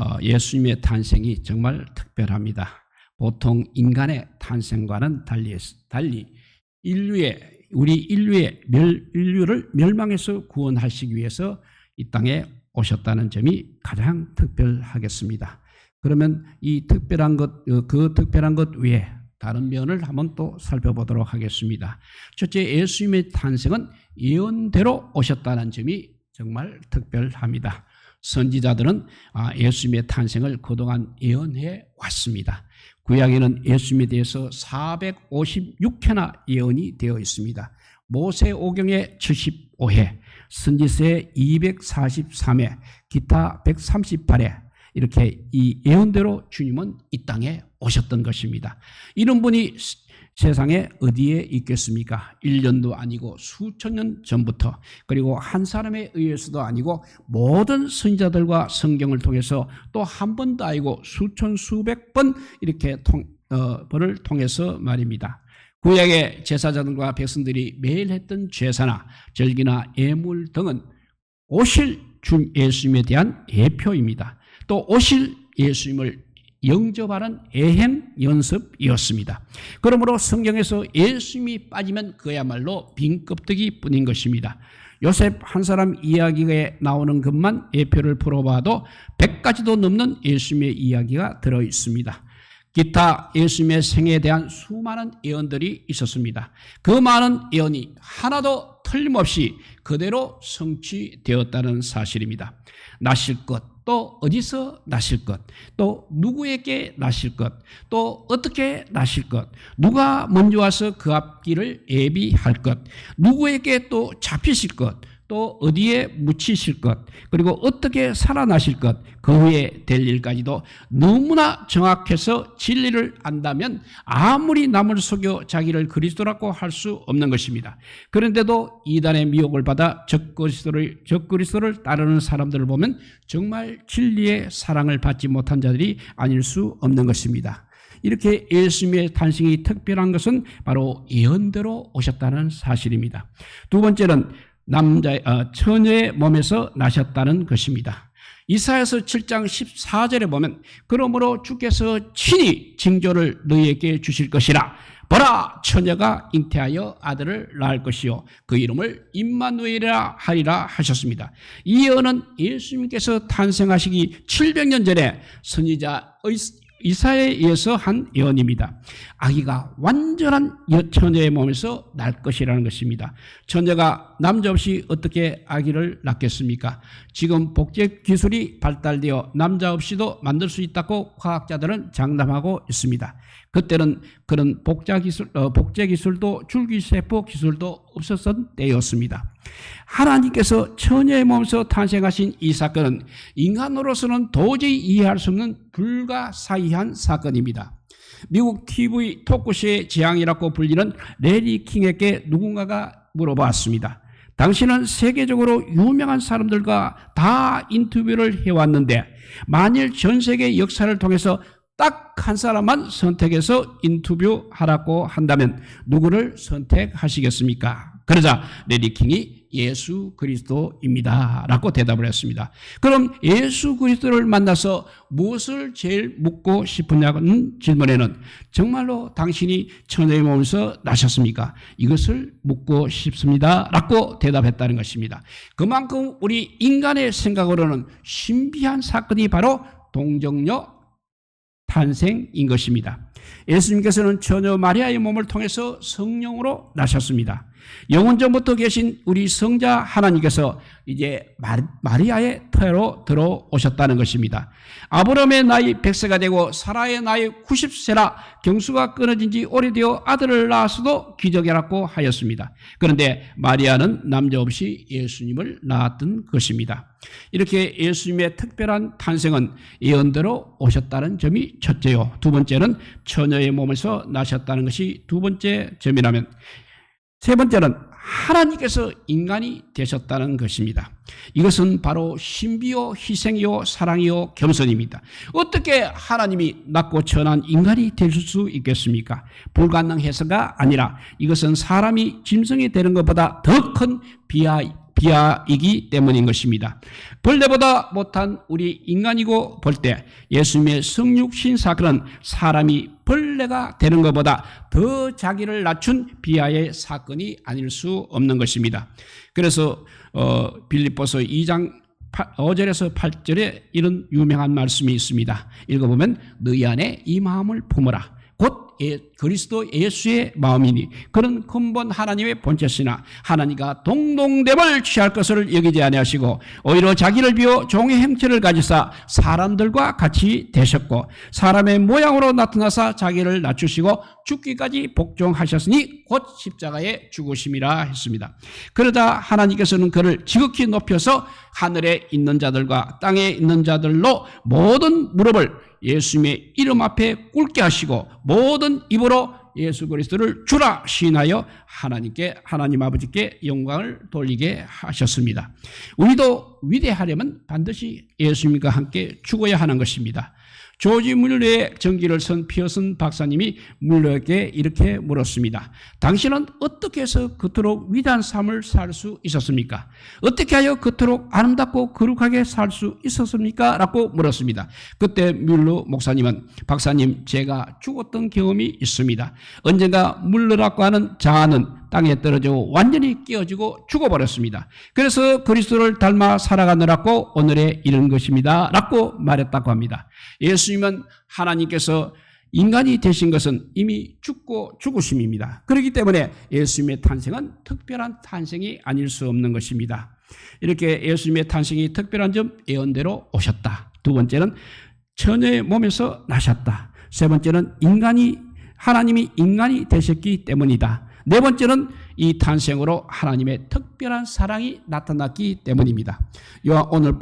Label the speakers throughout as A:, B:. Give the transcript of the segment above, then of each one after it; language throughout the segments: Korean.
A: 어, 예수님의 탄생이 정말 특별합니다. 보통 인간의 탄생과는 달리, 달리 인류의 우리 인류의 멸, 인류를 멸망에서 구원하시기 위해서 이 땅에 오셨다는 점이 가장 특별하겠습니다. 그러면 이 특별한 것, 어, 그 특별한 것 외에 다른 면을 한번 또 살펴보도록 하겠습니다. 첫째, 예수님의 탄생은 예언대로 오셨다는 점이 정말 특별합니다. 선지자들은 아, 예수님의 탄생을 그동안 예언해 왔습니다. 구약에는 예수님에 대해서 456회나 예언이 되어 있습니다. 모세 오경의 75회, 선지서의 243회, 기타 138회 이렇게 이 예언대로 주님은 이 땅에 오셨던 것입니다. 이런 분이 세상에 어디에 있겠습니까? 1년도 아니고 수천 년 전부터 그리고 한 사람에 의해서도 아니고 모든 선지자들과 성경을 통해서 또 한 번도 아니고 수천 수백 번 이렇게 통, 어, 번을 통해서 말입니다. 구약의 제사장들과 백성들이 매일 했던 제사나 절기나 예물 등은 오실 주 예수님에 대한 예표입니다. 또 오실 예수님을 영접하는 애행 연습이었습니다. 그러므로 성경에서 예수님이 빠지면 그야말로 빈 껍데기 뿐인 것입니다. 요셉 한 사람 이야기에 나오는 것만 예표를 풀어봐도 100가지도 넘는 예수님의 이야기가 들어 있습니다. 기타 예수님의 생에 대한 수많은 예언들이 있었습니다. 그 많은 예언이 하나도 틀림없이 그대로 성취되었다는 사실입니다. 나실 것, 또 어디서 나실 것, 또 누구에게 나실 것, 또 어떻게 나실 것, 누가 먼저 와서 그 앞길을 예비할 것, 누구에게 또 잡히실 것, 또 어디에 묻히실 것, 그리고 어떻게 살아나실 것, 그 후에 될 일까지도 너무나 정확해서 진리를 안다면 아무리 남을 속여 자기를 그리스도라고 할 수 없는 것입니다. 그런데도 이단의 미혹을 받아 적그리스도를, 적그리스도를 따르는 사람들을 보면 정말 진리의 사랑을 받지 못한 자들이 아닐 수 없는 것입니다. 이렇게 예수님의 탄생이 특별한 것은 바로 예언대로 오셨다는 사실입니다. 두 번째는 남자 어, 처녀의 몸에서 나셨다는 것입니다. 이사야서 7장 14절에 보면 그러므로 주께서 친히 징조를 너희에게 주실 것이라 보라 처녀가 잉태하여 아들을 낳을 것이요 그 이름을 임마누엘이라 하리라 하셨습니다. 이 예언은 예수님께서 탄생하시기 700년 전에 선지자 이사에 의해서 한 예언입니다. 아기가 완전한 처녀의 몸에서 날 것이라는 것입니다. 처녀가 남자 없이 어떻게 아기를 낳겠습니까? 지금 복제 기술이 발달되어 남자 없이도 만들 수 있다고 과학자들은 장담하고 있습니다. 그때는 그런 복자 기술, 어, 복제 기술도 줄기세포 기술도 없었던 때였습니다. 하나님께서 처녀의 몸에서 탄생하신 이 사건은 인간으로서는 도저히 이해할 수 없는 불가사의한 사건입니다. 미국 TV 토크쇼의 재앙이라고 불리는 레리 킹에게 누군가가 물어봤습니다. 당신은 세계적으로 유명한 사람들과 다 인터뷰를 해왔는데 만일 전 세계 역사를 통해서 딱 한 사람만 선택해서 인터뷰하라고 한다면 누구를 선택하시겠습니까? 그러자 레리킹이 예수 그리스도입니다. 라고 대답을 했습니다. 그럼 예수 그리스도를 만나서 무엇을 제일 묻고 싶으냐는 질문에는 정말로 당신이 천의 몸에서 나셨습니까? 이것을 묻고 싶습니다. 라고 대답했다는 것입니다. 그만큼 우리 인간의 생각으로는 신비한 사건이 바로 동정녀 탄생인 것입니다. 예수님께서는 처녀 마리아의 몸을 통해서 성령으로 나셨습니다. 영원 전부터 계신 우리 성자 하나님께서 이제 마리아의 터로 들어오셨다는 것입니다. 아브라함의 나이 100세가 되고 사라의 나이 90세라 경수가 끊어진 지 오래되어 아들을 낳았어도 기적이라고 하였습니다. 그런데 마리아는 남자 없이 예수님을 낳았던 것입니다. 이렇게 예수님의 특별한 탄생은 예언대로 오셨다는 점이 첫째요. 두 번째는 처 녀의 몸에서 나셨다는 것이 두 번째 점이라면 세 번째는 하나님께서 인간이 되셨다는 것입니다. 이것은 바로 신비요, 희생이요, 사랑이요, 겸손입니다. 어떻게 하나님이 낮고 천한 인간이 될 수 있겠습니까? 불가능해서가 아니라 이것은 사람이 짐승이 되는 것보다 더 큰 비하, 비하이기 때문인 것입니다. 벌레보다 못한 우리 인간이고 볼 때 예수님의 성육신 사건은 사람이 벌레가 되는 것보다 더 자기를 낮춘 비하의 사건이 아닐 수 없는 것입니다. 그래서 어, 빌립보서 2장 5절에서 8절에 이런 유명한 말씀이 있습니다. 읽어보면 너희 안에 이 마음을 품어라. 곧 예, 그리스도 예수의 마음이니 그런 근본 하나님의 본체시나 하나님과 동동됨을 취할 것을 여기지 아니하시고 오히려 자기를 비워 종의 행체를 가지사 사람들과 같이 되셨고 사람의 모양으로 나타나사 자기를 낮추시고 죽기까지 복종하셨으니 곧 십자가에 죽으심이라 했습니다. 그러자 하나님께서는 그를 지극히 높여서 하늘에 있는 자들과 땅에 있는 자들로 모든 무릎을 예수님의 이름 앞에 꿇게 하시고 모든 입 으로 예수 그리스도를 주라 시인하여 하나님께 하나님 아버지께 영광을 돌리게 하셨습니다. 우리도 위대하려면 반드시 예수님과 함께 죽어야 하는 것입니다. 조지 물러의 전기를 선 피어슨 박사님이 물러에게 이렇게 물었습니다. 당신은 어떻게 해서 그토록 위대한 삶을 살 수 있었습니까? 어떻게 하여 그토록 아름답고 거룩하게 살 수 있었습니까? 라고 물었습니다. 그때 뮬러 목사님은 박사님 제가 죽었던 경험이 있습니다. 언젠가 물러라고 하는 자아는 땅에 떨어져 완전히 깨어지고 죽어버렸습니다. 그래서 그리스도를 닮아 살아가느라고 오늘에 이른 것입니다. 라고 말했다고 합니다. 예수님은 하나님께서 인간이 되신 것은 이미 죽고 죽으심입니다. 그렇기 때문에 예수님의 탄생은 특별한 탄생이 아닐 수 없는 것입니다. 이렇게 예수님의 탄생이 특별한 점 예언대로 오셨다. 두 번째는 처녀의 몸에서 나셨다. 세 번째는 인간이 하나님이 인간이 되셨기 때문이다. 네 번째는 이 탄생으로 하나님의 특별한 사랑이 나타났기 때문입니다. 요한 오늘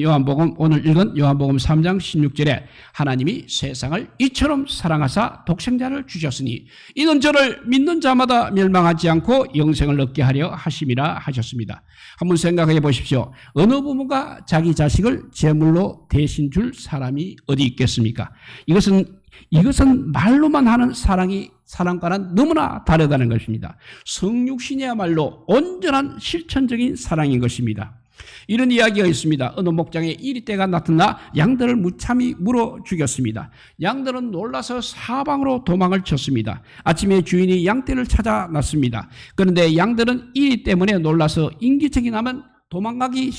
A: 요한복음 오늘 읽은 요한복음 3장 16절에 하나님이 세상을 이처럼 사랑하사 독생자를 주셨으니 이는 저를 믿는 자마다 멸망하지 않고 영생을 얻게 하려 하심이라 하셨습니다. 한번 생각해 보십시오. 어느 부모가 자기 자식을 제물로 대신 줄 사람이 어디 있겠습니까? 이것은 이것은 말로만 하는 사랑이 사랑과는 너무나 다르다는 것입니다. 성육신이야말로 온전한 실천적인 사랑인 것입니다. 이런 이야기가 있습니다. 어느 목장에 이리떼가 나타나 양들을 무참히 물어 죽였습니다. 양들은 놀라서 사방으로 도망을 쳤습니다. 아침에 주인이 양떼를 찾아 났습니다. 그런데 양들은 이리 때문에 놀라서 인기척이 나면 도망가기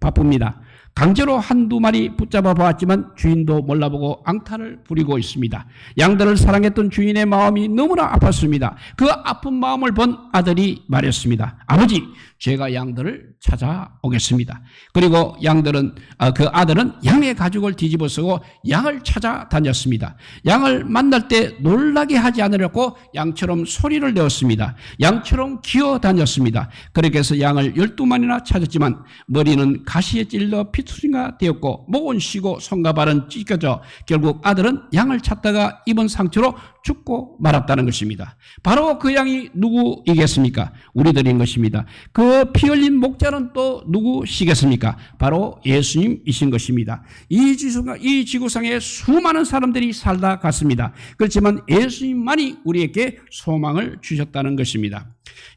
A: 바쁩니다. 강제로 한두 마리 붙잡아 보았지만 주인도 몰라보고 앙탈을 부리고 있습니다. 양들을 사랑했던 주인의 마음이 너무나 아팠습니다. 그 아픈 마음을 본 아들이 말했습니다. 아버지, 제가 양들을 찾아오겠습니다. 그리고 양들은 아, 그 아들은 양의 가죽을 뒤집어 쓰고 양을 찾아 다녔습니다. 양을 만날 때 놀라게 하지 않으려고 양처럼 소리를 내었습니다. 양처럼 기어 다녔습니다. 그렇게 해서 양을 열두 마리나 찾았지만 머리는 가시에 찔러 피 투성이가 되었고 목은 쉬고 손과 발은 찢겨져 결국 아들은 양을 찾다가 입은 상처로 죽고 말았다는 것입니다. 바로 그 양이 누구이겠습니까? 우리들인 것입니다. 그 피 흘린 목자는 또 누구시겠습니까? 바로 예수님이신 것입니다. 이 지구상, 이 지구상에 수많은 사람들이 살다 갔습니다. 그렇지만 예수님만이 우리에게 소망을 주셨다는 것입니다.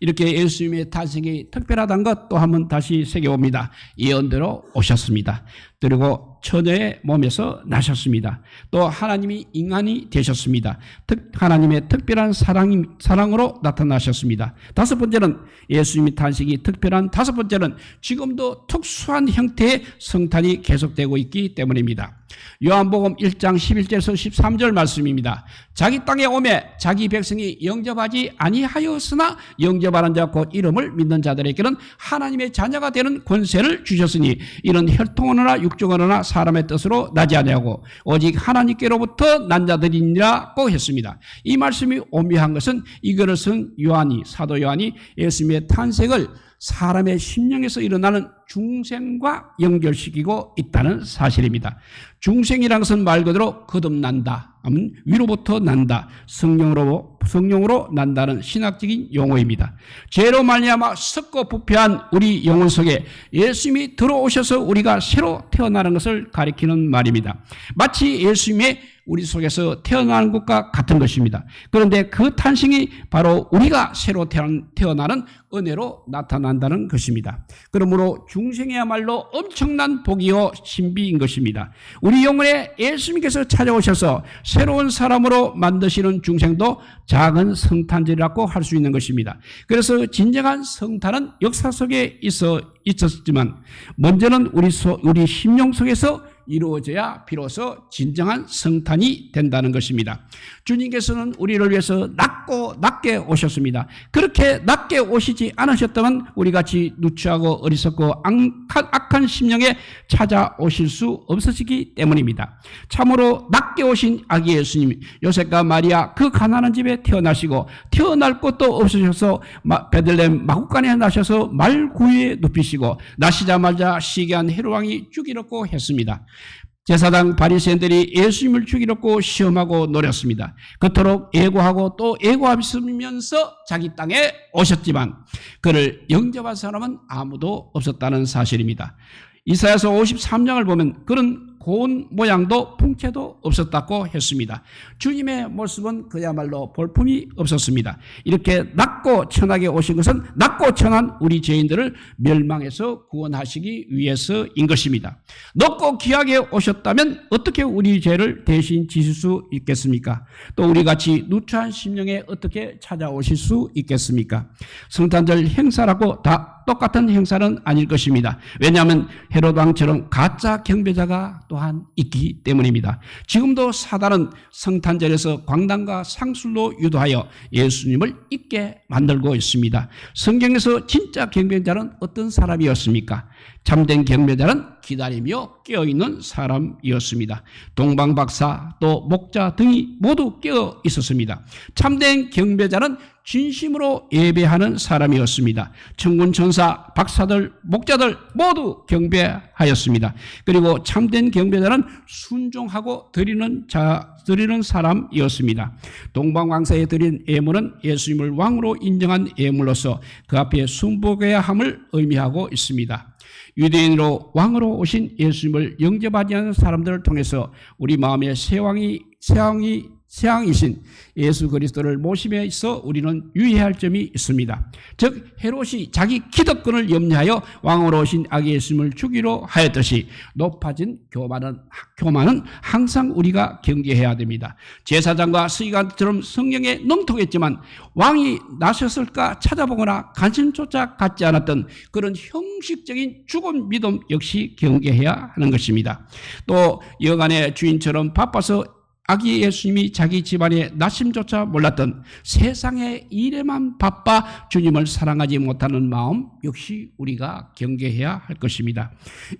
A: 이렇게 예수님의 탄생이 특별하다는 것 또 한번 다시 새겨봅니다. 예언대로 오셨습니다. 그리고 처녀의 몸에서 나셨습니다. 또 하나님이 인간이 되셨습니다. 특, 하나님의 특별한 사랑, 사랑으로 나타나셨습니다. 다섯 번째는 예수님이 탄생이 특별한 다섯 번째는 지금도 특수한 형태의 성탄이 계속되고 있기 때문입니다. 요한복음 1장 11절에서 13절 말씀입니다. 자기 땅에 오매 자기 백성이 영접하지 아니하였으나 영접하는 자 곧 이름을 믿는 자들에게는 하나님의 자녀가 되는 권세를 주셨으니 이런 혈통하나 육종하나 사람의 뜻으로 나지 아니하고 오직 하나님께로부터 난 자들이니라고 했습니다. 이 말씀이 오묘한 것은 쓴 요한이 사도 요한이 예수님의 탄생을 사람의 심령에서 일어나는 중생과 연결시키고 있다는 사실입니다. 중생이란 것은 말 그대로 거듭난다. 위로부터 난다. 성령으로 성령으로 난다는 신학적인 용어입니다. 죄로 말미암아 썩고 부패한 우리 영혼 속에 예수님이 들어오셔서 우리가 새로 태어나는 것을 가리키는 말입니다. 마치 예수님의 우리 속에서 태어나는 것과 같은 것입니다. 그런데 그 탄생이 바로 우리가 새로 태어나는 은혜로 나타난다는 것입니다. 그러므로 중생이야말로 엄청난 복이요 신비인 것입니다. 우리 영혼에 예수님께서 찾아오셔서 새로운 사람으로 만드시는 중생도 작은 성탄절이라고 할 수 있는 것입니다. 그래서 진정한 성탄은 역사 속에 있어 있었지만 먼저는 우리 소, 우리 심령 속에서 이루어져야 비로소 진정한 성탄이 된다는 것입니다. 주님께서는 우리를 위해서 낮고 낮게 오셨습니다. 그렇게 낮게 오시지 않으셨다면 우리 같이 누추하고 어리석고 악한 심령에 찾아오실 수 없으시기 때문입니다. 참으로 낮게 오신 아기 예수님, 요셉과 마리아 그 가난한 집에 태어나시고 태어날 곳도 없으셔서 베들렘 마국간에 나셔서 말구에 눕히시고 나시자마자 시기한 헤로왕이 죽이려고 했습니다. 제사장 바리새인들이 예수님을 죽이려고 시험하고 노렸습니다. 그토록 예고하고 또 예고하면서 자기 땅에 오셨지만 그를 영접한 사람은 아무도 없었다는 사실입니다. 이사야서 53장을 보면 그런 고운 모양도 풍채도 없었다고 했습니다. 주님의 모습은 그야말로 볼품이 없었습니다. 이렇게 낮고 천하게 오신 것은 낮고 천한 우리 죄인들을 멸망해서 구원하시기 위해서인 것입니다. 높고 귀하게 오셨다면 어떻게 우리 죄를 대신 지실 수 있겠습니까? 또 우리 같이 누추한 심령에 어떻게 찾아오실 수 있겠습니까? 성탄절 행사라고 다 똑같은 행사는 아닐 것입니다. 왜냐하면 헤롯 왕처럼 가짜 경배자가 또한 있기 때문입니다. 지금도 사단은 성탄절에서 광단과 상술로 유도하여 예수님을 잊게 만들고 있습니다. 성경에서 진짜 경배자는 어떤 사람이었습니까? 참된 경배자는 기다리며 깨어있는 사람이었습니다. 동방박사 또 목자 등이 모두 깨어 있었습니다. 참된 경배자는 진심으로 예배하는 사람이었습니다. 천군 천사, 박사들, 목자들 모두 경배하였습니다. 그리고 참된 경배자는 순종하고 드리는 자 드리는 사람이었습니다. 동방왕사에 드린 예물은 예수님을 왕으로 인정한 예물로서 그 앞에 순복해야 함을 의미하고 있습니다. 유대인으로 왕으로 오신 예수님을 영접하지 않는 사람들을 통해서 우리 마음에 세왕이 세왕이 세왕이신 예수 그리스도를 모심에 있어 우리는 유의할 점이 있습니다. 즉 헤롯이 자기 기득권을 염려하여 왕으로 오신 아기 예수님을 죽이로 하였듯이 높아진 교만은 교만은 항상 우리가 경계해야 됩니다. 제사장과 서기관처럼 성령에 능통했지만 왕이 나셨을까 찾아보거나 관심조차 갖지 않았던 그런 형식적인 죽은 믿음 역시 경계해야 하는 것입니다. 또 여간의 주인처럼 바빠서 아기 예수님이 자기 집안의 나심조차 몰랐던 세상의 일에만 바빠 주님을 사랑하지 못하는 마음 역시 우리가 경계해야 할 것입니다.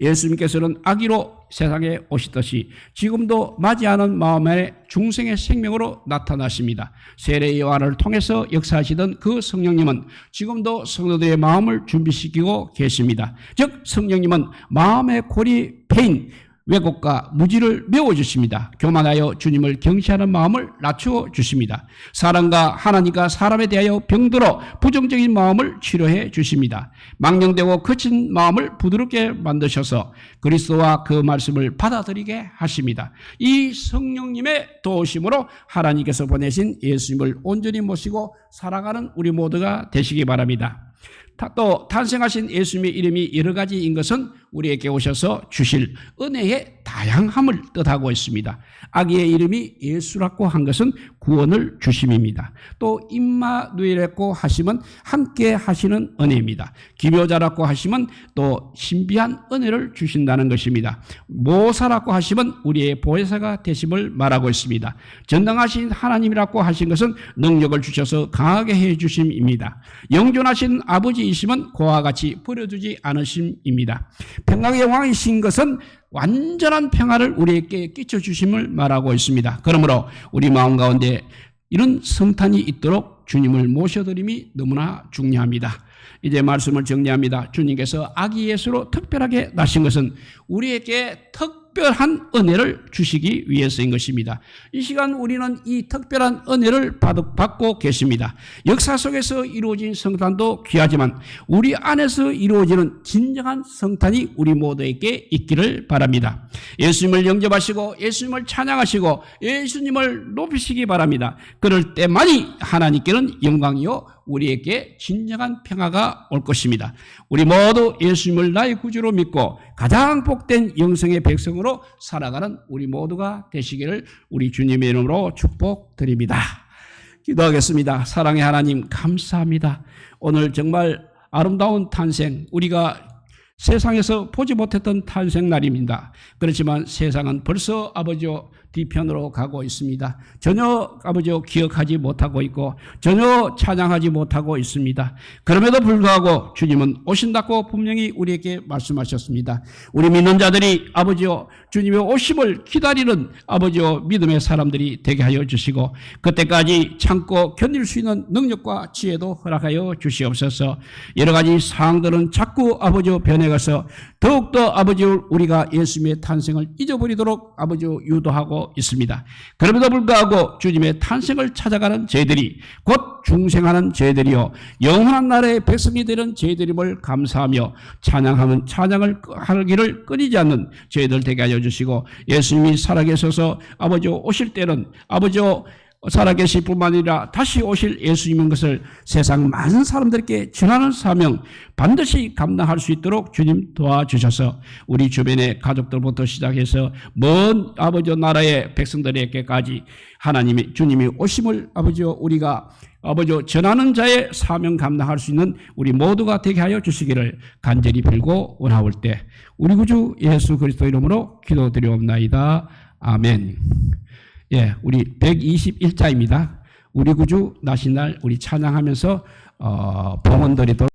A: 예수님께서는 아기로 세상에 오시듯이 지금도 맞이하는 마음의 중생의 생명으로 나타나십니다. 세례 요한을 통해서 역사하시던 그 성령님은 지금도 성도들의 마음을 준비시키고 계십니다. 즉 성령님은 마음의 골이 패인 왜곡과 무지를 메워주십니다. 교만하여 주님을 경시하는 마음을 낮추어 주십니다. 사람과 하나님과 사람에 대하여 병들어 부정적인 마음을 치료해 주십니다. 망령되고 거친 마음을 부드럽게 만드셔서 그리스도와 그 말씀을 받아들이게 하십니다. 이 성령님의 도우심으로 하나님께서 보내신 예수님을 온전히 모시고 살아가는 우리 모두가 되시기 바랍니다. 또 탄생하신 예수님의 이름이 여러 가지인 것은 우리에게 오셔서 주실 은혜의 다양함을 뜻하고 있습니다. 아기의 이름이 예수라고 한 것은 구원을 주심입니다. 또 임마누엘이라고 하시면 함께 하시는 은혜입니다. 기묘자라고 하시면 또 신비한 은혜를 주신다는 것입니다. 모사라고 하시면 우리의 보혜사가 되심을 말하고 있습니다. 전능하신 하나님이라고 하신 것은 능력을 주셔서 강하게 해 주심입니다. 영존하신 아버지 이심은 그와 같이 버려두지 않으심입니다. 평강의 왕이신 것은 완전한 평화를 우리에게 끼쳐주심을 말하고 있습니다. 그러므로 우리 마음 가운데 이런 성탄이 있도록 주님을 모셔드림이 너무나 중요합니다. 이제 말씀을 정리합니다. 주님께서 아기 예수로 특별하게 나신 것은 우리에게 특 특별한 은혜를 주시기 위해서인 것입니다. 이 시간 우리는 이 특별한 은혜를 받- 받고 계십니다. 역사 속에서 이루어진 성탄도 귀하지만 우리 안에서 이루어지는 진정한 성탄이 우리 모두에게 있기를 바랍니다. 예수님을 영접하시고 예수님을 찬양하시고 예수님을 높이시기 바랍니다. 그럴 때만이 하나님께는 영광이요 우리에게 진정한 평화가 올 것입니다. 우리 모두 예수님을 나의 구주로 믿고 가장 복된 영성의 백성으로 살아가는 우리 모두가 되시기를 우리 주님의 이름으로 축복드립니다. 기도하겠습니다. 사랑의 하나님 감사합니다. 오늘 정말 아름다운 탄생 우리가 세상에서 보지 못했던 탄생 날입니다. 그렇지만 세상은 벌써 아버지요 뒤편으로 가고 있습니다. 전혀 아버지요 기억하지 못하고 있고 전혀 찬양하지 못하고 있습니다. 그럼에도 불구하고 주님은 오신다고 분명히 우리에게 말씀하셨습니다. 우리 믿는 자들이 아버지요 주님의 오심을 기다리는 아버지요 믿음의 사람들이 되게 하여 주시고 그때까지 참고 견딜 수 있는 능력과 지혜도 허락하여 주시옵소서. 여러 가지 상황들은 자꾸 아버지요 변해가서 더욱더 아버지요 우리가 예수님의 탄생을 잊어버리도록 아버지요 유도하고 있습니다. 그럼에도 불구하고 주님의 탄생을 찾아가는 저희들이 곧 중생하는 저희들이요 영원한 나라의 백성이 되는 저희들임을 감사하며 찬양하면 찬양을 하기를 끊이지 않는 저희들 되게 하여 주시고 예수님이 살아계셔서 아버지 오실 때는 아버지 살아계실 뿐만 아니라 다시 오실 예수님인 것을 세상 많은 사람들께 전하는 사명 반드시 감당할 수 있도록 주님 도와주셔서 우리 주변의 가족들부터 시작해서 먼 아버지 나라의 백성들에게까지 하나님이 주님이 오심을 아버지 우리가 아버지 전하는 자의 사명 감당할 수 있는 우리 모두가 되게 하여 주시기를 간절히 빌고 원하올 때 우리 구주 예수 그리스도 이름으로 기도드리옵나이다. 아멘. 예, 우리 121자입니다. 우리 구주 나신 날 우리 찬양하면서 어, 봉헌 드리도록